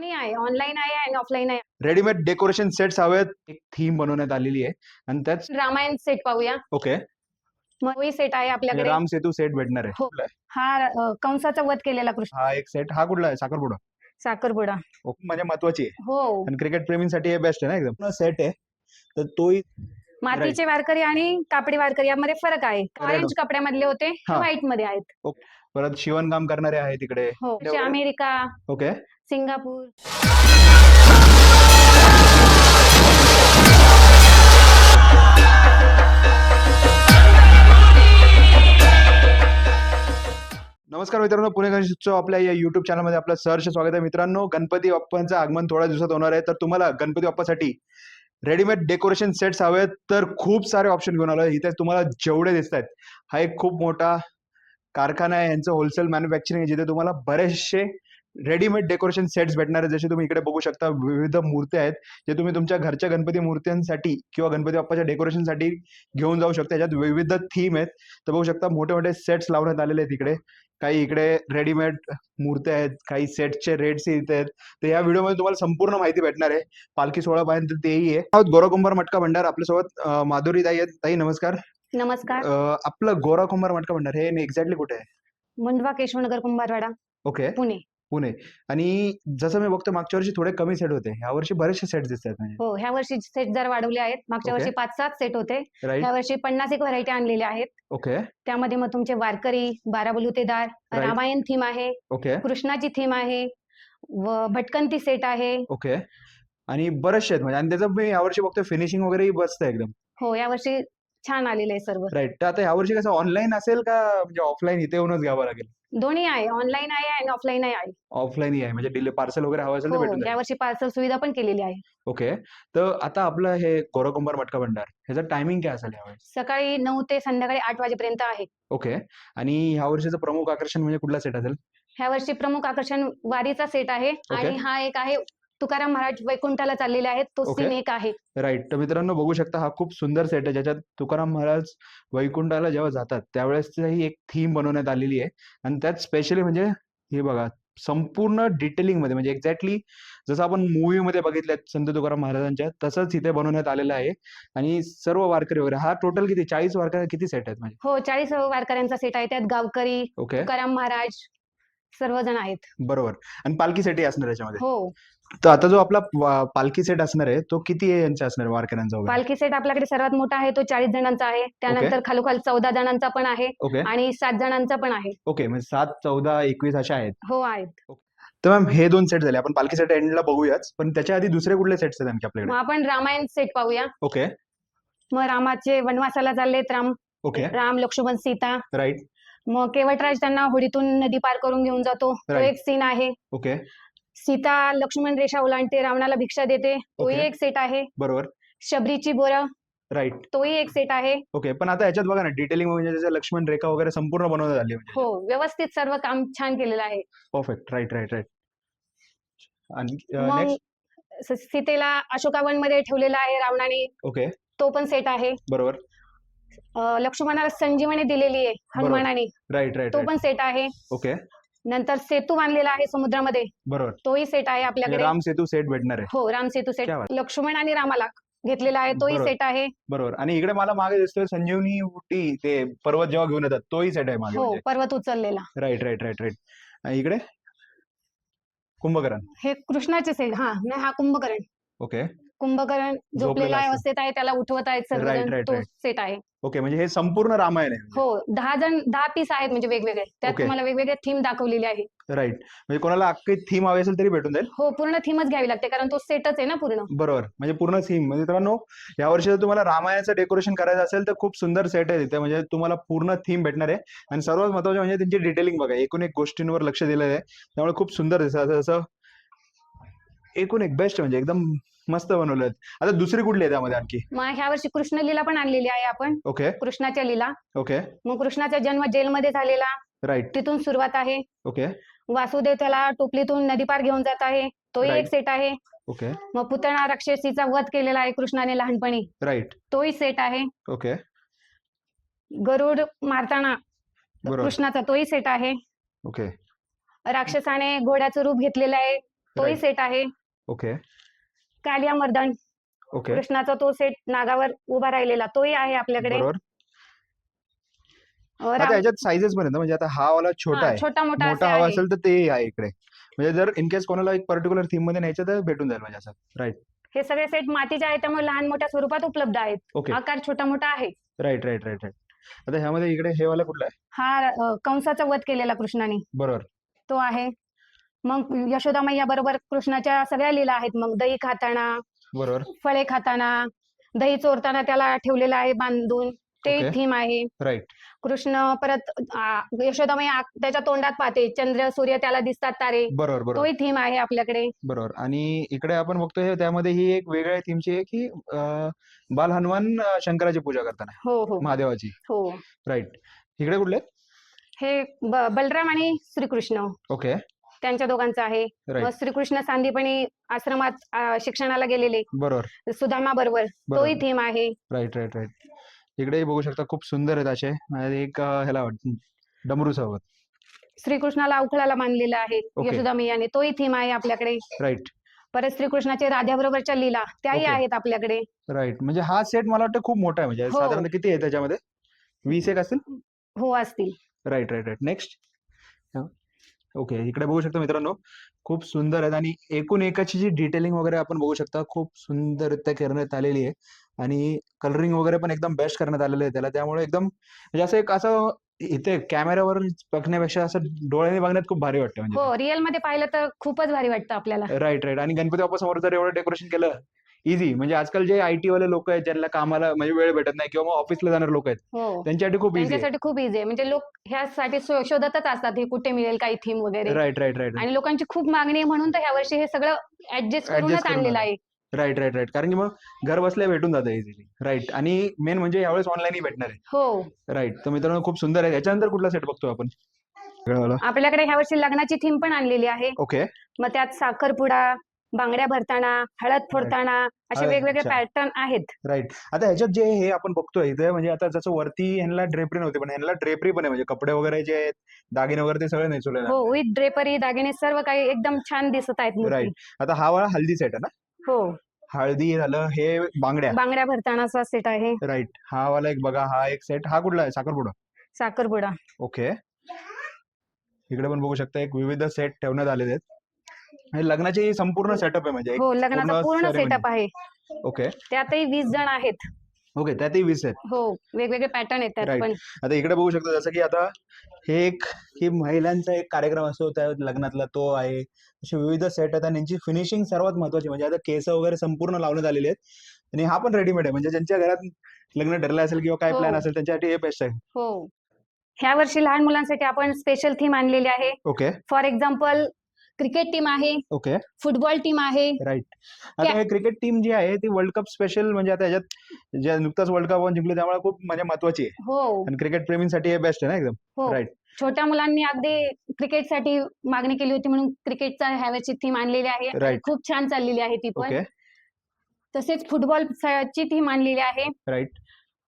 दोन्ही आहे? ऑनलाईन आहे आणि ऑफलाईन आहे? रेडीमेड डेकोरेशन सेट्स हवेत. एक थीम बनवण्यात आलेली आहे. आणि त्याच रामायण सेट पाहूया. ओके मग सेट आहे आपल्याकडे. राम सेतू सेट भेटणार आहे. हो. हा अ, कंसाचा वध केलेला कृष्ण. हा एक सेट हा कुठला आहे? साखरपुडा. साखरपुडा. ओके म्हणजे महत्वाची आहे. हो. आणि क्रिकेट प्रेमींसाठी हे बेस्ट आहे ना एकदम. सेट आहे? तर तोही मातीचे वारकरी आणि कापडी वारकरी यामध्ये फरक आहे. ऑरेंज कपड्यामधले होते हा. व्हाईटमध्ये आहेत. परत शिवणकाम करणारे आहे तिकडे हो? अमेरिका. Okay Singapore. नमस्कार मित्रांनो पुणे गणेश उत्सव आपल्या या युट्यूब चॅनलमध्ये आपलं सहर्ष स्वागत आहे. मित्रांनो गणपती बाप्पांचं आगमन थोड्या दिवसात होणार आहे. तर तुम्हाला गणपती बाप्पासाठी रेडीमेड डेकोरेशन सेट्स हवेत तर खूप सारे ऑप्शन घेऊन आलो इथे तुम्हाला जेवढे दिसत आहेत हा एक खूप मोठा कारखाना आहे. यांचं होलसेल मॅन्युफॅक्चरिंग आहे जिथे तुम्हाला बरेचसे रेडीमेड डेकोरेशन सेट्स भेटणार आहेत. जसे तुम्ही इकडे बघू शकता विविध मूर्त्या आहेत जे तुम्ही तुमच्या घरच्या गणपती मूर्त्यांसाठी किंवा गणपती बाप्पाच्या डेकोरेशनसाठी घेऊन जाऊ शकता. याच्यात विविध थीम आहेत. तर बघू शकता मोठे मोठे सेट्स लावण्यात आलेले आहेत इकडे. काही इकडे रेडीमेड मूर्त्या आहेत काही सेटचे रेट्स इथे आहेत. तर या व्हिडिओमध्ये तुम्हाला संपूर्ण माहिती भेटणार आहे. पालखी सोहळा पर्यंत तेही आहे. आहोत गोराकुंभार मटका भंडार. आपल्यासोबत माधुरी ताई आहेत. ताई नमस्कार. नमस्कार. आपलं गोराकुंभार मटका भंडार हे एक्झॅक्टली कुठे आहे? मुंडवा केशवनगर कुंभारवाडा ओके. पुणे. पुणे. आणि जसं मी बघतो मागच्या वर्षी थोडे कमी सेट होते. ह्या वर्षी बरेचसे सेट दिसत आहेत म्हणजे. हो ह्या वर्षी सेट जर वाढवले आहेत मागच्या. वर्षी पाच सात सेट होते ह्या वर्षी पन्नास एक व्हरायटी आणलेल्या आहेत. ओके. त्यामध्ये मग तुमचे वारकरी बारा बलुतेदार. रामायण थीम आहे ओके. कृष्णाची थीम आहे व भटकंती सेट आहे. ओके. आणि बरेचसे आहेत म्हणजे. आणि त्याचं मी यावर्षी बघतोय फिनिशिंग वगैरे बसतं एकदम. हो यावर्षी छान आलेले आहे सर्व. राईट तर आता यावर्षी कसं ऑनलाईन असेल का म्हणजे ऑफलाईन इथे येऊनच घ्यावं लागेल? दोन्ही आहे. ऑनलाईन आहे आणि ऑफलाईन आहे. ऑफलाईन आहे. म्हणजे डिले पार्सल वगैरे हवं असेल तर हो भेटून जाईल. यावर्षी पार्सल सुविधा पण केलेली आहे. ओके तर आता आपलं हे गोरकुंभार मटका भंडार ह्याचं टायमिंग काय असेल यावेळेस सकाळी नऊ ते संध्याकाळी आठ वाजेपर्यंत आहे. ओके आणि ह्या वर्षीचं प्रमुख आकर्षण म्हणजे कुठला सेट असेल? ह्या वर्षी प्रमुख आकर्षण वारीचा सेट आहे. आणि हा एक आहे तुकाराम महाराज वैकुंठाला चाललेले आहेत. तो ओके. सीन एक आहे. राईट तर मित्रांनो बघू शकता हा खूप सुंदर सेट आहे ज्याच्यात तुकाराम महाराज वैकुंठाला जेव्हा जातात त्यावेळेस ही एक थीम बनवण्यात आलेली आहे. आणि त्यात स्पेशली म्हणजे हे बघा संपूर्ण डिटेलिंगमध्ये म्हणजे एक्झॅक्टली जसं आपण मूवी मध्ये बघितलं संत तुकाराम महाराजांच्या तसंच इथे बनवण्यात आलेलं आहे. आणि सर्व वारकरी वगैरे हा टोटल किती चाळीस वारकरी किती सेट आहेत म्हणजे? हो चाळीस वारकऱ्यांचा सेट आहे. त्यात गावकरी ओके तुकाराम महाराज सर्वजण आहेत. बरोबर. आणि पालखी सेटही असणार याच्यामध्ये. हो. तर आता जो आपला वा- पालखी सेट असणार आहे तो किती यांचा असणार आहे वारकऱ्यांचा वगैरे? पालखी सेट आपल्याकडे सर्वात मोठा आहे तो चाळीस जणांचा आहे. त्यानंतर खालोखाल चौदा जणांचा पण आहे ओके. आणि सात जणांचा पण आहे. ओके म्हणजे सात चौदा एकवीस अशा आहेत. हो आहेत. तर मॅम हे दोन सेट झाले. आपण पालखी सेट एंडला बघूयाच. पण त्याच्या आधी दुसरे कुठले सेट्स आहेत आणखी मग आपल्याकडे आपण रामायण सेट पाहूया. ओके. मग रामाचे वनवासाला चाललेत राम. ओके. राम लक्ष्मण सीता. राईट. मग केवटराज त्यांना होडीतून नदी पार करून घेऊन जातो. तो Right. एक सीन आहे. ओके सीता लक्ष्मण रेषा ओलांडते रावणाला भिक्षा देते. तोही Okay. एक सेट आहे. बरोबर. शबरीची बोरं. राईट तोही एक सेट आहे. ओके पण आता याच्यात बघा ना डिटेलिंग म्हणजे जसं लक्ष्मण रेखा वगैरे संपूर्ण बनवण्यात आली म्हणजे. हो व्यवस्थित सर्व काम छान केलेलं आहे. परफेक्ट राईट राईट राईट आणि मग नेक्स्ट स- सीतेला अशोकावनमध्ये ठेवलेला आहे रावणाने. ओके तो पण सेट आहे. बरोबर. लक्ष्मणाला संजीवनी दिलेली आहे हनुमानाने. राईट राईट तो पण सेट आहे. ओके नंतर सेतू बांधलेला आहे समुद्रामध्ये. बरोबर. तोही सेट आहे म्हणजे आपल्याकडे राम सेतू सेट भेटणार आहे. हो राम सेतू सेट. लक्ष्मण आणि रामाला घेतलेला आहे तोही. सेट आहे. बरोबर. आणि इकडे मला मागे दिसतोय संजीवनी उटी ते पर्वत जेव्हा घेऊन येतात तोही सेट आहे मागे हो म्हणजे. पर्वत उचललेला. राईट राईट राईट राईट इकडे? कुंभकर्ण. हे कृष्णाचे सेट हा नाही हा कुंभकर्ण. ओके कुंभकर्ण झोपलेल्या असतो. अवस्थेत आहे त्याला उठवत आहेत Right, सर्वजण right, तो right. सेट आहे. ओके म्हणजे हे संपूर्ण रामायण आहे. हो दहा जण दहा पीस आहेत म्हणजे वेगवेगळे. त्यात Okay. तुम्हाला वेगवेगळे थीम दाखवलेली आहे. राईट म्हणजे कोणाला अख्खी थीम हवी असेल तरी भेटून जाईल. हो पूर्ण थीमच घ्यावी लागते कारण तो सेटच आहे ना पूर्ण. बरोबर. म्हणजे पूर्ण थीम म्हणजे मित्रांनो या वर्षी जर तुम्हाला रामायणाचं डेकोरेशन करायचं असेल तर खूप सुंदर सेट आहे तिथे. म्हणजे तुम्हाला पूर्ण थीम भेटणार आहे. आणि सर्वात महत्वाचं म्हणजे त्यांची डिटेलिंग बघा. एकूण एक गोष्टींवर लक्ष दिलेलं आहे. त्यामुळे खूप सुंदर दिसतं असं एकूण एक बेस्ट म्हणजे एकदम मस्त बनवलं आता दुसरी कुठली आहे त्यामध्ये आणखी? मग ह्या वर्षी कृष्ण लीला पण आणलेली आहे आपण. ओके. कृष्णाच्या लीला. ओके. मग कृष्णाचा जन्म जेलमध्ये झालेला. राईट तिथून सुरुवात आहे. ओके. वासुदेव त्याला टोपलीतून नदी पार घेऊन जात आहे. तोही एक. सेट आहे. ओके. मग पुतणा राक्षसीचा वध केलेला आहे कृष्णाने लहानपणी. राईट तोही सेट आहे. ओके. गरुड मारताना कृष्णाचा तोही सेट आहे. ओके. राक्षसाने घोड्याचं रूप घेतलेलं आहे. तोही. सेट आहे. ओके. कालिया मर्दन. ओके. कृष्णाचा तो सेट नागावर उभा राहिलेला तोही आहे आपल्याकडे. बरोबर. आता राम- याच्यात पण आहेत ना म्हणजे आता हा वाला छोटा हा, आहे. छोटा मोठा मोठा असे हवा आहे. असेल तर ते आहे इकडे. म्हणजे जर इन केस कोणाला एक पर्टिक्युलर थीममध्ये न्यायचं तर भेटून जाईल म्हणजे असं. राईट हे सगळे सेट मातीचे आहेत त्यामुळे लहान मोठ्या स्वरूपात उपलब्ध आहेत. ओके. आकार छोटा मोठा आहे. राईट राईट राईट राईट आता ह्यामध्ये इकडे हे वाला कुठला आहे? हा अं, कंसाचा वध केलेला कृष्णाने. बरोबर. तो आहे. मग यशोदा मैया बरोबर कृष्णाच्या सगळ्या लीला आहेत. मग दही खाताना बरोबर. फळे खाताना दही चोरताना त्याला ठेवलेलं आहे बांधून. ते Okay. थीम आहे. राईट कृष्ण परत आ, यशोदा मैया आ- त्याच्या तोंडात पाहते. चंद्र सूर्य त्याला दिसतात तारे. बरोबर बरोबर. तोही थीम आहे आपल्याकडे. बरोबर. आणि इकडे आपण बघतोय त्यामध्ये ही एक वेगळ्या थीमची आहे की अं, बाल हनुमान अं, शंकराची पूजा करताना. हो हो. महादेवाची. हो. राईट इकडे कुठले हे ब- बलराम आणि श्रीकृष्ण. ओके त्यांच्या दोघांचं आहे. मग श्रीकृष्ण सांदीपणी आश्रमात शिक्षणाला गेलेले. बरोबर. सुदामा बरोबर. तोही बरोबर. थीम आहे. राईट राईट राईट इकडे बघू शकता खूप सुंदर आहेत असे. आणि एक अं, ह्याला वाट- डमरू सोबत. श्रीकृष्णाला अवखळाला बांधलेलं आहे Okay. यशोदा मैयाने तोही थीम आहे आपल्याकडे. राईट परत श्रीकृष्णाचे राध्याबरोबरच्या लीला त्याही Okay. आहेत आपल्याकडे. राईट म्हणजे हा सेट मला वाटतं खूप मोठा आहे. म्हणजे हो. साधारण किती आहे त्याच्यामध्ये? वीस एक असतील? हो असतील. Right right right next okay इकडे बघू शकता मित्रांनो खूप सुंदर आहेत आणि एकूण एकाची जी डिटेलिंग वगैरे आपण बघू शकता खूप सुंदररित्या करण्यात आलेली आहे. आणि कलरिंग वगैरे पण एकदम बेस्ट करण्यात आलेलं आहे त्याला. त्यामुळे एकदम म्हणजे असं एक असं इथे कॅमेऱ्यावर बघण्यापेक्षा असं डोळ्याने बघण्यात खूप भारी वाटतं म्हणजे. हो रिअलमध्ये पाहिलं तर खूपच भारी वाटतं आपल्याला. राईट राईट आणि गणपती बाप्पा समोर जर एवढं डेकोरेशन केलं इझी म्हणजे आजकाल जे आय टी वाले लोक आहेत ज्यांना कामाला म्हणजे वेळ भेटत नाही किंवा ऑफिसला जाणारे लोक आहेत हो. त्यांच्यासाठी खूप इझी त्यांच्यासाठी खूप इझी आहे. म्हणजे लोक ह्यासाठी शो- शोधतच असतात हे कुठे मिळेल काही थीम वगैरे. राईट राईट राईट आणि लोकांची खूप मागणी आहे म्हणून तर ह्या वर्षी हे सगळं ऍडजस्ट करूनच करून आणलेलं. आहे. राईट राईट राईट कारण की मग घर बसल्या भेटून जातं इझिली राईट आणि मेन म्हणजे यावेळेस ऑनलाईनही भेटणार आहे. हो. राईट तर मित्रांनो खूप सुंदर आहे. याच्यानंतर कुठला सेट बघतो आपण? आपल्याकडे ह्या वर्षी लग्नाची थीम पण आणलेली आहे. ओके मग त्यात साखरपुडा बांगड्या भरताना हळद फोडताना असे वेगवेगळे. पॅटर्न आहेत. राईट आता ह्याच्यात जे हे आपण बघतोय इथे म्हणजे आता जसं वरती ह्यांना ड्रेपरी नव्हती पण ह्यांना ड्रेपरी पण आहे म्हणजे कपडे वगैरे जे आहेत दागिने वगैरे ते सगळे आहेत. हो विथ ड्रेपरी दागिने सर्व काही एकदम छान दिसत आहेत Right. आता हा वाला हल्दी सेट आहे ना? हो. हळदी झालं हे बांगड्या. बांगड्या भरतानाचा सेट आहे. राईट हा वाला एक बघा हा एक सेट हा कुठला आहे? साखरपुडा. साखरपुडा. ओके इकडे पण बघू शकता एक विविध सेट ठेवण्यात आलेले आहेत. आणि लग्नाची संपूर्ण सेटअप आहे म्हणजे हो लग्नाचा पूर्ण. सेटअप आहे. ओके त्यातही वीस जण आहेत. ओके त्यातही वीस आहेत. हो वेगवेगळे पॅटर्न आहेत त्यात Right. पण आता इकडे बघू शकतो जसं की आता हे एक ही महिलांचा एक कार्यक्रम असतो त्या लग्नातला तो आहे. असे विविध सेट आहेत आणि यांची फिनिशिंग सर्वात महत्वाची म्हणजे आता केस वगैरे संपूर्ण लावण्यात आलेले आहेत. आणि हा पण रेडीमेड आहे. म्हणजे ज्यांच्या घरात लग्न ठरलं असेल किंवा काय हो. प्लॅन असेल त्यांच्यासाठी हे बेस्ट आहे. हो. ह्या वर्षी लहान मुलांसाठी आपण स्पेशल थीम आणलेली आहे. Okay for example cricket team आहे ओके. फुटबॉल टीम आहे. राईट. आता हे क्रिकेट टीम जी आहे ती वर्ल्ड कप स्पेशल म्हणजे आता ह्याच्यात जे नुकताच वर्ल्ड कप जिंकले त्यामुळे खूप म्हणजे महत्वाची आहे. हो. आणि क्रिकेट प्रेमींसाठी हे बेस्ट आहे ना एकदम. हो. राईट छोट्या मुलांनी अगदी क्रिकेटसाठी मागणी केली होती म्हणून क्रिकेटचा ह्या वर्षी थीम आणलेली आहे. आणि Right. खूप छान चाललेली आहे ती पण. ओके. तसेच फुटबॉल ची थीम आणलेली आहे. राईट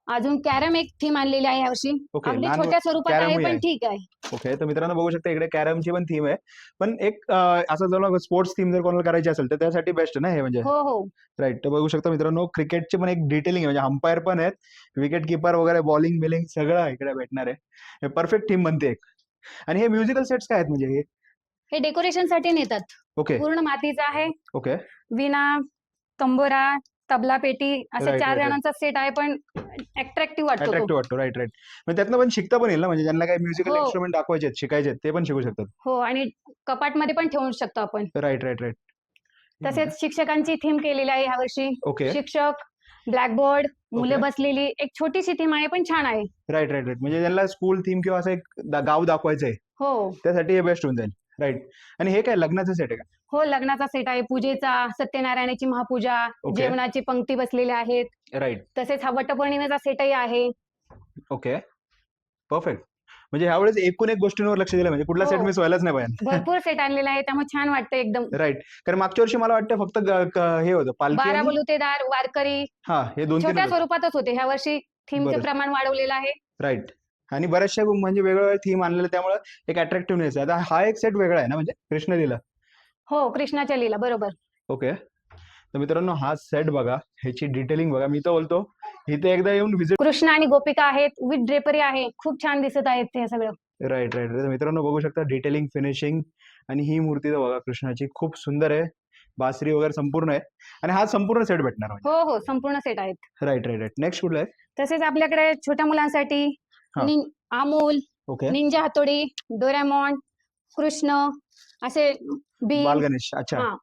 अजून कॅरम एक थीम आणलेली आहे यावर्षी. ओके अगदी लहान छोट्या स्वरूपात कॅरम आहे ही पण आहे. ठीक आहे. ओके तर मित्रांनो बघू शकता इकडे कॅरमची पण थीम आहे. पण एक अं, असं जर स्पोर्ट्स थीम जर कोणाला करायची असेल तर त्यासाठी बेस्ट ना हे म्हणजे? हो हो. राईट तर बघू शकता मित्रांनो क्रिकेटची पण एक डिटेलिंग आहे म्हणजे अंपायर पण आहेत विकेट किपर वगैरे बॉलिंग बिलिंग सगळं इकडे भेटणार आहे. परफेक्ट टीम बनते एक. आणि हे म्युझिकल सेट्स काय आहेत म्हणजे हे? हे डेकोरेशनसाठी नेतात. ओके. पूर्ण मातीचा आहे. ओके. विना तंबोरा तबला पेटी असे Right, चार right, right. जणांचा सेट आहे पण अट्रॅक्टिव्ह वाटतो तो. अट्रॅक्टिव्ह वाटतो राईट राईट मग त्यातनं पण शिकता पण येईल ना? म्हणजे ज्यांना काही म्युझिकल हो. इन्स्ट्रुमेंट दाखवायचे आहेत शिकायचे आहेत ते पण शिकू शकतात. हो आणि कपाटमध्ये पण ठेवू शकतो आपण. राईट राईट राईट तसेच शिक्षकांची थीम केलेली आहे यावर्षी ओके शिक्षक ब्लॅकबोर्ड मुले Okay. बसलेली एक छोटीशी थीम आहे पण छान आहे. राईट राईट राईट म्हणजे ज्यांना स्कूल थीम किंवा असं एक दा- गाव दाखवायचं आहे हो. त्यासाठी हे बेस्ट होऊन जाईल. राईट आणि हे काय लग्नाचं सेट आहे का? हो लग्नाचा सेट आहे. पूजेचा सत्यनारायणाची महापूजा Okay. जेवणाची पंक्ती बसलेल्या आहेत. राईट तसेच हा वटपौर्णिमेचा सेटही आहे. ओके परफेक्ट म्हणजे ह्यावेळेस एकूण एक गोष्टींवर लक्ष दिलं म्हणजे कुठला सेट हो. मिस व्हायलाच नाही पाहिजे. भरपूर सेट आणलेला आहे. त्यामुळे छान वाटतं एकदम. राईट कारण मागच्या वर्षी मला वाटतं फक्त ग- क- हे होतं पालखी बारा आणि- बलुतेदार वारकरी. हा हे दोन तीन छोट्या स्वरूपातच होते. ह्या वर्षी थीमचे बरं. प्रमाण वाढवलेलं आहे. राईट आणि बऱ्याचशा म्हणजे वेगवेगळ्या थीम आणलेले त्यामुळे एक अट्रॅक्टिव्हनेस आहे. आता हा एक सेट वेगळा आहे ना म्हणजे? कृष्णलीला हो कृष्णाच्या लीला बरोबर. ओके. तर मित्रांनो हा सेट बघा. ह्याची डिटेलिंग बघा. मी तर बोलतो इथे एकदा येऊन व्हिजिट कृष्ण आणि गोपिका आहेत. विथ ड्रेपरी आहे. खूप छान दिसत आहेत ते सगळं. राईट राईट तर मित्रांनो बघू शकता डिटेलिंग फिनिशिंग आणि ही मूर्ती तर बघा कृष्णाची खूप सुंदर आहे. बासरी वगैरे संपूर्ण आहे. आणि हा संपूर्ण सेट भेटणार म्हणजे. हो हो. संपूर्ण सेट आहेत. राईट राईट राईट नेक्स्ट कुठला आहे? तसेच आपल्याकडे छोट्या मुलांसाठी. निं- अमूल ओके. निंजा हातोडी डोरेमॉन कृष्ण असे भीम. बाल गणेश अच्छा. हा.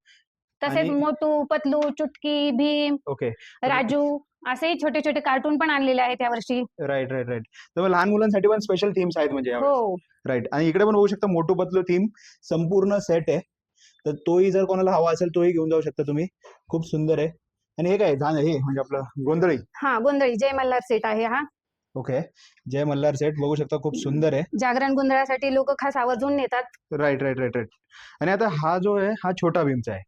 तसेच आणि- मोटू पतलू चुटकी भीम ओके. राजू असेही छोटे छोटे कार्टून पण आणलेले आहेत यावर्षी. Right right right. तर मग लहान मुलांसाठी पण स्पेशल थीम्स आहेत म्हणजे यावेळेस. हो. राईट. आणि इकडे पण बघू शकता मोटू पतलू थीम संपूर्ण सेट आहे. तर तोही जर कोणाला हवा असेल तोही घेऊन जाऊ शकता तुम्ही. खूप सुंदर आहे. आणि हे काय झालं हे म्हणजे आपलं गोंधळी. हा गोंधळी जय मल्हार सेट आहे हा. ओके. जय मल्हार सेट बघू शकता खूप सुंदर आहे. जागरण गोंधळासाठी लोक खास आवर्जून नेतात. राईट राईट राईट राईट आणि आता हा जो आहे हा छोटा भीमचा आहे.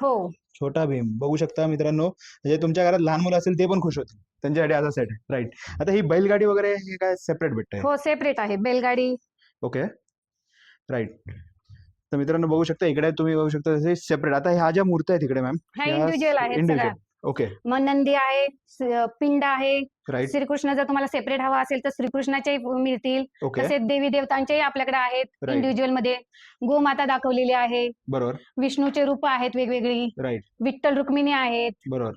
हो. छोटा भीम. बघू शकता मित्रांनो म्हणजे तुमच्या घरात लहान मुलं असेल ते पण खुश होतील. त्यांच्यासाठी असा सेट आहे. राईट आता ही बैलगाडी वगैरे हे काय सेपरेट भेटतंय? हो सेपरेट आहे. बैलगाडी. ओके. राईट तर मित्रांनो बघू शकता इकडे तुम्ही बघू शकता सेपरेट आता ह्या ज्या मूर्त्या आहेत इकडे मॅम ह्या या इंडिव्हिज्युअल आहेत सगळ्या. इंडिव्हिज्युअल ओके मग नंदी आहे पिंड आहे राईट श्रीकृष्ण जर तुम्हाला सेपरेट हवा असेल तर श्रीकृष्णाचे मिळतील. ओके तसेच देवी देवतांचेही आपल्याकडे आहेत Right. इंडिव्हिज्युअलमध्ये. गोमाता दाखवलेली आहे. बरोबर. विष्णूचे रूप आहेत वेगवेगळी. राईट विठ्ठल रुक्मिणी आहेत. बरोबर.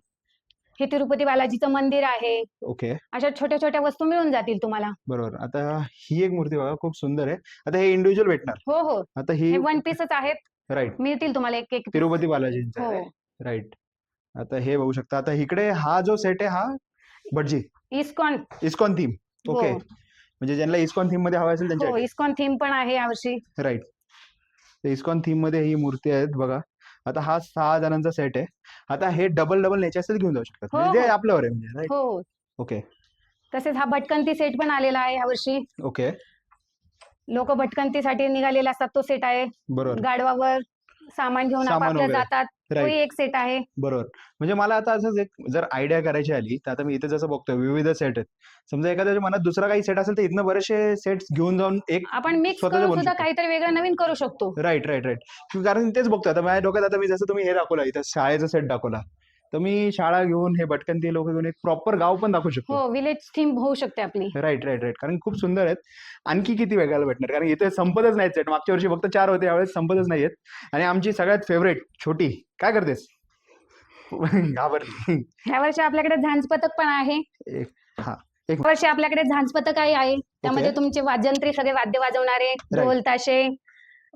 हे तिरुपती बालाजीचं मंदिर आहे. ओके अशा छोट्या छोट्या वस्तू मिळून जातील तुम्हाला. बरोबर. आता ही एक मूर्ती बघा खूप सुंदर आहे. आता हे इंडिव्हिज्युअल भेटणार. हो हो. आता ही हे वन पीसच आहेत. राईट मिळतील तुम्हाला एक एक तिरुपती बालाजींचा. हो. राईट आता हे बघू शकता. आता इकडे हा जो सेट आहे हा भटजी. इस्कॉन. इस्कॉन थीम हो. ओके म्हणजे ज्यांना इस्कॉन थीममध्ये हवा असेल हो त्यांच्या इस्कॉन थीम पण आहे यावर्षी राईट इस्कॉन थीममध्ये ही मूर्ती आहेत बघा. आता हा सहा जणांचा सेट आहे. आता हे डबल डबल न्यायचे असेल घेऊन जाऊ शकतात. हो, म्हणजे हो. आपल्यावर आहे म्हणजे राईट हो. ओके तसेच हा भटकंती सेट पण आलेला आहे यावर्षी ओके लोक भटकंतीसाठी निघालेले असतात तो सेट आहे. बरोबर. गाडवावर सामान घेऊन सामान आपापल्या वगैरे. जातात. तोही एक सेट आहे. बरोबर. म्हणजे मला आता असंच एक जर आयडिया करायची आली तर आता मी इथे जसं बघतोय विविध सेट आहेत. समजा एखाद्याच्या मनात दुसरा काही सेट असेल तर इथनं बरेचसे सेट्स घेऊन जाऊन एक आपण मिक्स करून सुद्धा. काहीतरी वेगळं नवीन करू शकतो. राईट राईट राईट कारण तेच बघतोय. आता माझ्या डोक्यात आता मी जसं तुम्ही हे दाखवलं इथं शाळेचा सेट दाखवला. तर मी शाळा घेऊन हे भटकंती लोक घेऊन एक प्रॉपर गाव पण दाखवू शकतो. हो विलेज थीम होऊ शकते आपली. राईट राईट राईट कारण खूप सुंदर आहेत. आणखी किती वेगळ्याला भेटणार? कारण इथे संपतच नाहीत सेट मागच्या वर्षी फक्त चार होते यावेळेस संपतच नाहीयेत. आणि आमची सगळ्यात फेवरेट छोटी काय करतेस? घाबरली. ह्या वर्षी आपल्याकडे झांज पथक पण आहे. एक हा. वर्षी आपल्याकडे झांज पथक आहे. त्यामध्ये. तुमचे वाजंत्री सगळे वाद्य वाजवणारे ढोल ताशे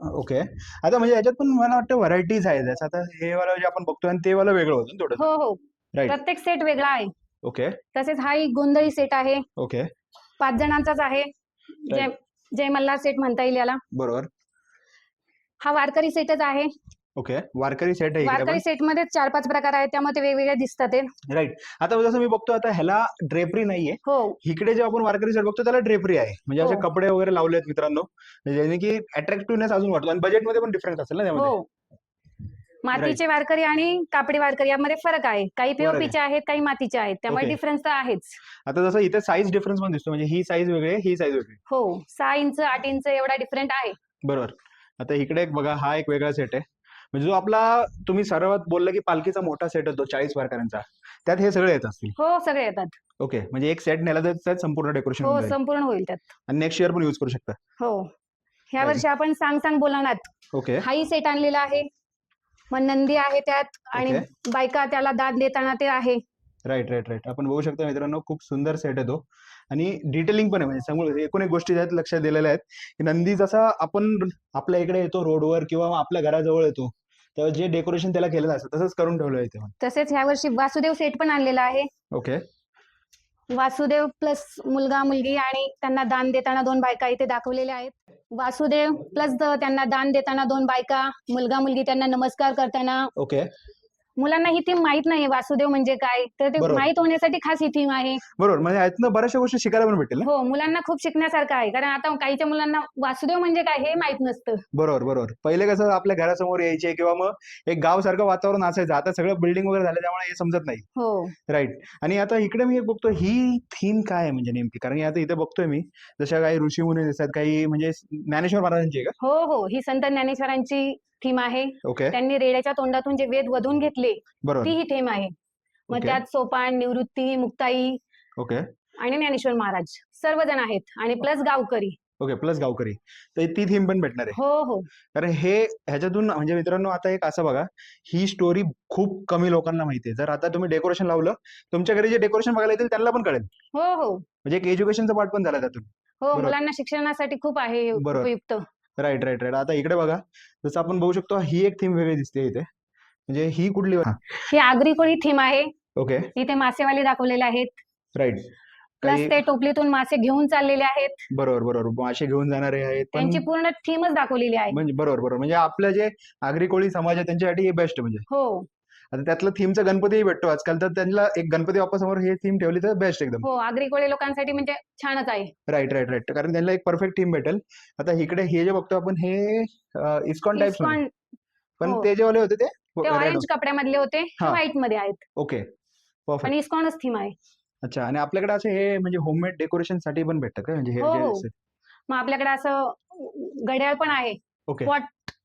ओके. आता म्हणजे याच्यात पण मला वाटतं व्हरायटीज आहेत. जसं आता हे वाला जे आपण बघतोय आणि ते वाला वेगळं होतं ना थोडं हो हो. राईट प्रत्येक सेट वेगळा आहे. ओके. तसेच हा एक गोंधळी सेट आहे. ओके. पाच जणांचाच आहे. जय जय मल्हार सेट म्हणता येईल याला. बरोबर. हा वारकरी सेटच आहे. ओके. वारकरी सेट आहे इकडे वारकरी सेटमध्ये चार पाच प्रकार आहेत त्यामध्ये वेगवेगळे दिसतात ते राईट आता जसं मी बघतो आता ह्याला ड्रेपरी नाहीये. हो. इकडे जे आपण वारकरी सेट बघतो त्याला ड्रेपरी आहे. म्हणजे असे हो. कपडे वगैरे लावले आहेत मित्रांनो. ज्याने की अट्रॅक्टिव्हनेस अजून वाटतो. आणि बजेटमध्ये पण डिफरन्स असेल ना त्यामध्ये. हो. मातीचे वारकरी आणि कापडी वारकरी यामध्ये फरक आहे. काही फरक आहे. पीओपीचे आहेत काही मातीचे आहेत. त्यामुळे. डिफरन्स तर आहेच. आता जसं इथे साईज डिफरन्स पण दिसतो. म्हणजे ही साईज वेगळी आहे ही साईज वेगळी आहे. हो. सहा इंच आठ इंच एवढा डिफरंट आहे. बरोबर. आता इकडे एक बघा हा एक वेगळा सेट आहे. म्हणजे जो आपला तुम्ही सर्वात बोलला की पालखीचा मोठा सेट होतो चाळीस वारकऱ्यांचा. त्यात हे सगळे येत असतील. हो सगळे येतात. ओके म्हणजे एक सेट नेला तर त्यात संपूर्ण डेकोरेशन हो संपूर्ण होईल त्यात. आणि नेक्स्ट इयर पण युज करू शकता. हो. ह्या. वर्षी आपण सांग सांग बोलणार ओके. हाही सेट आणलेला आहे. मग नंदी आहे त्यात आणि बायका त्याला दाद देताना ते आहे. राईट राईट राईट आपण बघू शकता मित्रांनो खूप सुंदर सेट आहे तो. आणि डिटेलिंग पण आहे म्हणजे समोर एकूण एक गोष्टी त्यात लक्षात दिलेल्या आहेत. की नंदी जसा आपण आपल्या इकडे येतो रोडवर किंवा आपल्या घराजवळ येतो तेव्हा जे डेकोरेशन त्याला केलेलं असतं तसंच करून ठेवलं आहे ते तसेच ह्या वर्षी वासुदेव सेट पण आणलेला आहे. ओके वासुदेव प्लस मुलगा मुलगी आणि त्यांना दान देताना दोन बायका इथे दाखवलेल्या आहेत. वासुदेव प्लस त्यांना दान देताना दोन बायका मुलगा मुलगी त्यांना नमस्कार करताना ओके मुलांना ही थीम माहीत नाही वासुदेव म्हणजे काय? तर ते बरोबर. माहीत होण्यासाठी खास ही थीम आहे. बरोबर म्हणजे यातनं बऱ्याचशा गोष्टी शिकायला पण भेटेल ना? हो मुलांना खूप शिकण्यासारखं आहे. कारण आता काहीच्या मुलांना वासुदेव म्हणजे काय हे माहीत नसतं. बरोबर बरोबर. पहिले कसं आपल्या घरासमोर यायचे किंवा मग एक गाव सारखं वातावरण असायचं. आता सगळं बिल्डिंग वगैरे झालं त्यामुळे हे समजत नाही. हो. राईट आणि आता इकडे मी एक बघतो ही थीम काय आहे म्हणजे नेमकी? कारण आता इथे बघतोय मी. जशा काही ऋषीमुनी दिसतात काही म्हणजे ज्ञानेश्वर महाराजांची आहे का? हो हो. ही संत ज्ञानेश्वरांची थीम आहे. ओके. त्यांनी रेड्याच्या तोंडातून जे वेद वधून घेतले बरोबर. ती ही थीम आहे. मग. त्यात सोपान निवृत्ती मुक्ताई ओके. आणि ज्ञानेश्वर महाराज. सर्वजण आहेत आणि प्लस गावकरी. ओके प्लस गावकरी. तर ती थीम पण भेटणार आहे. हो हो. कारण हे ह्याच्यातून म्हणजे मित्रांनो आता एक असं बघा ही स्टोरी खूप कमी लोकांना माहिती आहे. जर आता तुम्ही डेकोरेशन लावलं तुमच्या घरी जे डेकोरेशन बघायला येतील त्यांना पण कळेल. हो हो. म्हणजे एक एज्युकेशनचा पार्ट पण झाला त्यातून. हो बरोबर. मुलांना शिक्षणासाठी खूप आहे हे बरोबर. उपयुक्त. राईट राईट राईट आता इकडे बघा. जसं आपण बघू शकतो ही एक थीम वेगळी दिसते इथे. म्हणजे ही कुठली ही. आगरी कोळी थीम आहे. ओके इथे मासेवाले दाखवलेले आहेत. राईट प्लस ते टोपलीतून मासे घेऊन चाललेले आहेत. बरोबर बरोबर. मासे घेऊन जाणारे आहेत पण त्यांची पूर्ण थीमच दाखवलेली आहे. म्हणजे बरोबर बरोबर. म्हणजे आपलं जे आगरी कोळी समाज आहे त्यांच्यासाठी हे बेस्ट म्हणजे. हो. आता त्यातलं थीमचा गणपतीही भेटतो आजकाल. तर त्यांना एक गणपती बाप्पासमोर हे थीम ठेवली तर बेस्ट एकदम. हो आगरी कोळी लोकांसाठी म्हणजे छानच आहे. राईट राईट राईट कारण त्यांना एक परफेक्ट थीम भेटेल. आता इकडे हे जे बघतो आपण हे इस्कॉन इस्कॉन पण हो. ते जे वाले होते ते? ते ऑरेंज कपड्यामधले होते. हा. व्हाईटमध्ये आहेत. ओके परफेक्ट आणि इस्कॉनच थीम आहे. अच्छा आणि आपल्याकडे असे हे म्हणजे होममेड डेकोरेशनसाठी पण भेटतं का? म्हणजे हे हो, जे हो. मग आपल्याकडे असं घड्याळ पण आहे. ओके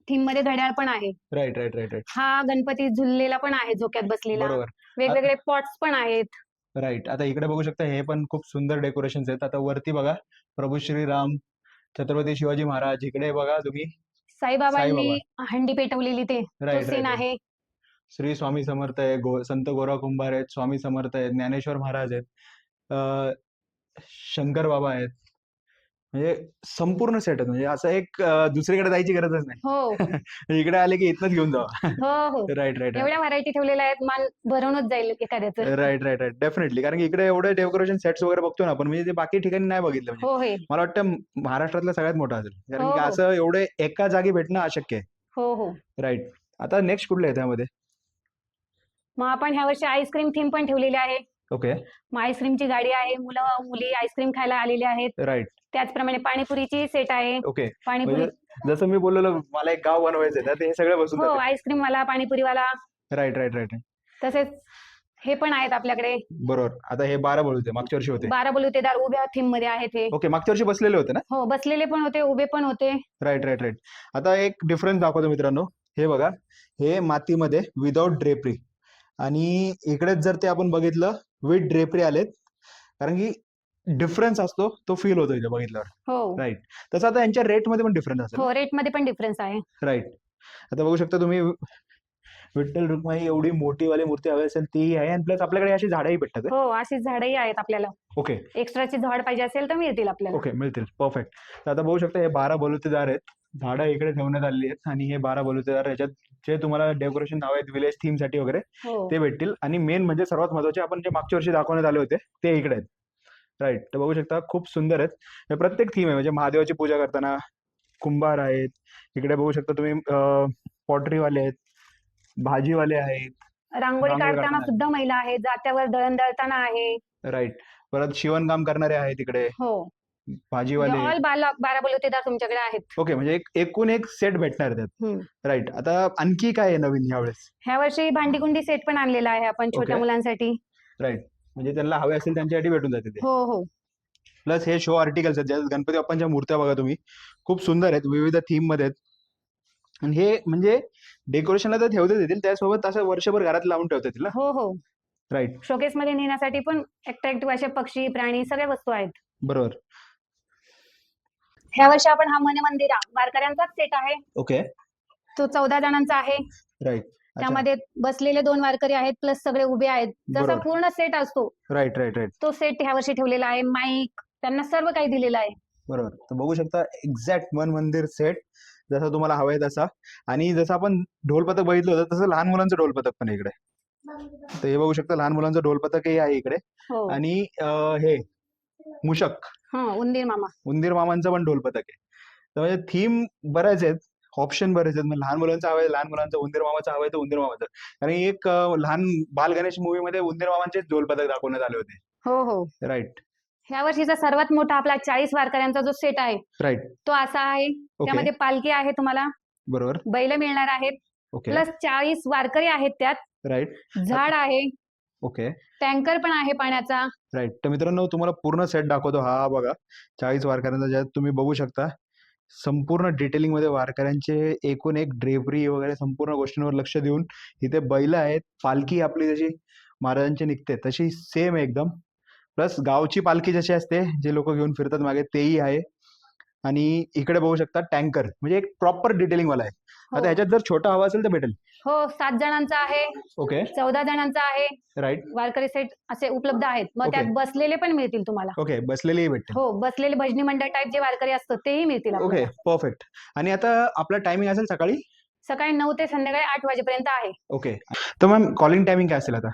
थीममध्ये घड्याळ पण आहे. राईट राईट राईट राईट हा गणपती झुललेला पण आहे झोक्यात बसलेला. बरोबर. वेगवेगळे पॉट्स पण आहेत. राईट आता इकडे बघू शकता हे पण खूप सुंदर डेकोरेशन आहेत. आता वरती बघा प्रभू श्रीराम छत्रपती शिवाजी महाराज इकडे बघा तुम्ही. साईबाबांनी हंडी पेटवलेली ते. तो राईट सीन राईट आहे. श्री स्वामी समर्थ आहे गो संत गोरा कुंभार आहेत स्वामी समर्थ आहेत ज्ञानेश्वर महाराज आहेत. अं, शंकर बाबा आहेत. म्हणजे संपूर्ण सेट म्हणजे असं एक अं, दुसरीकडे जायची गरजच नाही. हो. इकडे आले की इथनच घेऊन जावा. हो हो. राईट राईट एवढ्या व्हरायटी ठेवलेल्या आहेत मान भरूनच जाईल एखाद्याचं. राईट राईट राईट डेफिनेटली कारण की इकडे एवढे डेकोरेशन सेट्स वगैरे बघतो ना आपण म्हणजे ते बाकी ठिकाणी नाही बघितलं म्हणजे. हो हे. मला वाटतं महाराष्ट्रातलं सगळ्यात मोठं असेल. कारण हो, की हो. असं एवढे एका जागी भेटणं अशक्य आहे. हो हो. राईट आता नेक्स्ट कुठले आहे त्यामध्ये मग आपण ह्या वर्षी आईस्क्रीम थीम पण ठेवलेली आहे. ओके. मग आईस्क्रीमची गाडी आहे मुलं मुली आईस्क्रीम खायला आलेले आहेत. राईट. त्याचप्रमाणे पाणीपुरीची सेट आहे. ओके. पाणीपुरी म्हणजे जसं मी बोललेलो मला एक गाव बनवायचं आहे तर हे सगळं बसून हो आईस्क्रीम वाला पाणीपुरीवाला. राईट राईट राईट तसेच हे पण आहेत आपल्याकडे. बरोबर. आता हे बारा बोल होते मागच्या वर्षी होते. बारा बलुतेदार उभ्या थीममध्ये आहेत हे. ओके मागच्या वर्षी बसलेले होते ना? हो बसलेले पण होते उभे पण होते. Right right right. आता एक डिफरन्स दाखवतो मित्रांनो. हे बघा हे मातीमध्ये विदाउट ड्रेपरी आणि इकडेच जर ते आपण बघितलं विथ ड्रेपरी आलेत. कारण की डिफरन्स असतो तो फील होतो इथे बघितल्यावर. हो. राईट तसं आता यांच्या रेटमध्ये पण डिफरन्स असेल हो रेटमध्ये पण डिफरन्स आहे. राईट आता बघू शकता तुम्ही विठ्ठल रुक्माई एवढी मोठी वाली मूर्ती हवी असेल ती आहे. आणि प्लस आपल्याकडे अशी झाडंही भेटतात? हो अशी झाडही आहेत आपल्याला. ओके एक्स्ट्राची झाड पाहिजे असेल तर मिळतील आपल्याला. ओके मिळतील. परफेक्ट तर आता बघू शकता हे बारा बलुतेदार आहेत. झाडं इकडे ठेवण्यात आलेली आहेत. आणि हे बारा बलुतेदार याच्यात जे तुम्हाला डेकोरेशन हवे आहेत विलेज थीमसाठी वगैरे हो. ते भेटतील. आणि मेन म्हणजे सर्वात महत्त्वाचे आपण जे मागच्या वर्षी दाखवण्यात आले होते ते इकडे आहेत. राईट तर बघू शकता खूप सुंदर आहेत. हे प्रत्येक थीम आहे म्हणजे महादेवाची पूजा करताना कुंभार आहेत. इकडे बघू शकता तुम्ही pottery वाले आहेत भाजीवाले आहेत. रांगोळी काढताना. सुद्धा महिला आहेत जात्यावर दळण दळताना आहे राईट परत शिवणकाम करणारे आहेत इकडे. हो. भाजीवाले ऑल बारा बारा बलुतेदार तुमच्याकडे आहेत. ओके म्हणजे एक एकूण एक सेट भेटणार त्यात हम्म. राईट. आता आणखी काय आहे नवीन यावेळेस? ह्या वर्षी भांडीकुंडी सेट पण आणलेला आहे आपण छोट्या Okay. मुलांसाठी. राईट. म्हणजे त्यांना हवे असेल त्यांच्यासाठी भेटून जाते ते. हो हो. प्लस हे शो आर्टिकल्स आहेत. ज्यात गणपती बाप्पांच्या मूर्त्या बघा तुम्ही. खूप सुंदर आहेत. विविध थीममध्ये आहेत. आणि हे म्हणजे डेकोरेशनला तर ठेवता येतील. त्यासोबत असं वर्षभर घरात लावून ठेवता येतील ना? हो हो. राईट. शोकेस मध्ये नेण्यासाठी पण अट्रॅक्टिव्ह असे पक्षी प्राणी सगळ्या वस्तू आहेत. बरोबर. ह्या वर्षी आपण हा मन मंदिरा वारकऱ्यांचाच सेट आहे. ओके. तो चौदा जणांचा आहे. राईट. त्यामध्ये बसलेले दोन वारकरी आहेत प्लस सगळे उभे आहेत. जसा बरोबर. पूर्ण सेट असतो. Right right right. तो सेट ह्या वर्षी ठेवलेला आहे. माईक त्यांना सर्व काही दिलेलं आहे. बरोबर. तर बघू शकता एक्झॅक्ट मन मंदिर सेट जसा तुम्हाला हवाय तसा. आणि जसं आपण ढोलपथक बघितलं होतं तसं लहान मुलांचं ढोलपथक पण आहे इकडे. तर हे बघू शकता लहान मुलांचं ढोलपथकही आहे इकडे. हो. आणि अं, हे मूषक हा उंदीर मामा. उंदीर मामांचं पण ढोलपथक आहे. तर म्हणजे थीम बऱ्याच आहेत ऑप्शन बरेच आहेत. म्हणजे लहान मुलांचं हवंय लहान मुलांचं उंदीर मामाचं हवंय तर उंदीर मामाचं. कारण एक लहान बाल गणेश मूवी मध्ये उंदीर मामांचेच ढोलपथक दाखवण्यात आले होते. हो हो. राईट ह्या वर्षीचा सर्वात मोठा आपला चाळीस वारकऱ्यांचा जो सेट आहे राईट तो असा आहे. त्यामध्ये पालखी आहे तुम्हाला. बरोबर. बैल मिळणार आहेत. ओके प्लस चाळीस वारकरी आहेत त्यात. राईट झाड आहे. ओके. टँकर पण आहे पाण्याचा. राईट. तर मित्रांनो तुम्हाला पूर्ण सेट दाखवतो हा बघा. चाळीस वारकऱ्यांचा ज्यात तुम्ही बघू शकता. संपूर्ण डिटेलिंगमध्ये वारकऱ्यांचे एकूण एक ड्रेपरी वगैरे संपूर्ण गोष्टींवर लक्ष देऊन इथे बैल आहेत. पालखी आपली जशी महाराजांची निघते तशी सेम एकदम. प्लस गावची पालखी जशी असते जे लोक घेऊन फिरतात मागे तेही आहे. आणि इकडे बघू शकता टँकर. म्हणजे एक प्रॉपर डिटेलिंग वाला आहे. हो. आता ह्याच्यात जर छोटा हवा असेल तर भेटेल. हो सात जणांचा आहे. ओके. चौदा जणांचा आहे. राईट. वारकरी सेट असे उपलब्ध आहेत. मग. त्यात बसलेले पण मिळतील तुम्हाला. ओके बसलेलेही भेटतील. हो बसलेले भजनी मंडळ टाईप जे वारकरी असतात तेही मिळतील ओके आपल्याला. परफेक्ट आणि आता आपला टायमिंग असेल सकाळी? सकाळी नऊ ते संध्याकाळी आठ वाजेपर्यंत आहे. ओके. तर मॅम कॉलिंग टायमिंग काय असेल आता?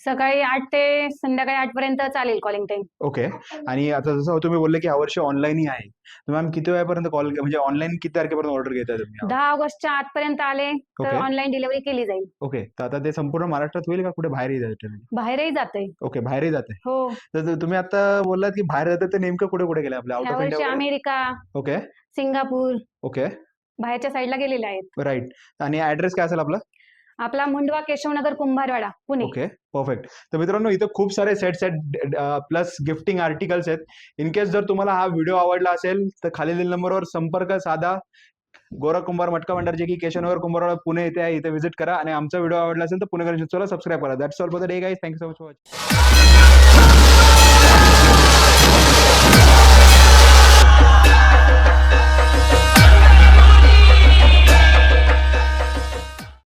सकाळी आठ ते संध्याकाळी आठ पर्यंत चालेल कॉलिंग टाइम ओके आणि आता जसं तुम्ही बोलले की यावर्षी ऑनलाईनही आहे. तर मॅम किती वेळापर्यंत कॉल म्हणजे ऑनलाईन किती तारखेपर्यंत ऑर्डर घेताय तुम्ही? दहा ऑगस्टच्या आतपर्यंत आले तर Okay. ऑनलाईन डिलिव्हरी केली जाईल. ओके तर आता ते संपूर्ण महाराष्ट्रात होईल का कुठे बाहेरही जायचं बाहेरही जाते ओके बाहेरही जाते हो. तर तुम्ही आता बोललात की बाहेर जाते तर नेमकं कुठे कुठे गेले आपल्या आउट ह्या ऑफ वर्षी India America okay Singapore okay बाहेरच्या साईडला गेलेले आहेत. राईट आणि ऍड्रेस काय असेल आपला? आपला मुंडवा केशवनगर कुंभारवाडा पुणे. ओके परफेक्ट तर मित्रांनो इथं खूप सारे सेट्स आहेत प्लस गिफ्टिंग आर्टिकल्स आहेत. इन केस जर तुम्हाला हा व्हिडिओ आवडला असेल तर खालील नंबरवर संपर्क साधा. गोरा कुंभार मटका भंडार जे की केशवनगर कुंभारवाडा पुणे इथे आहे इथे व्हिजिट करा. आणि आमचा व्हिडिओ आवडला असेल तर पुणे गणेश सबस्क्राईब करा. That's all for the day guys thank you so much for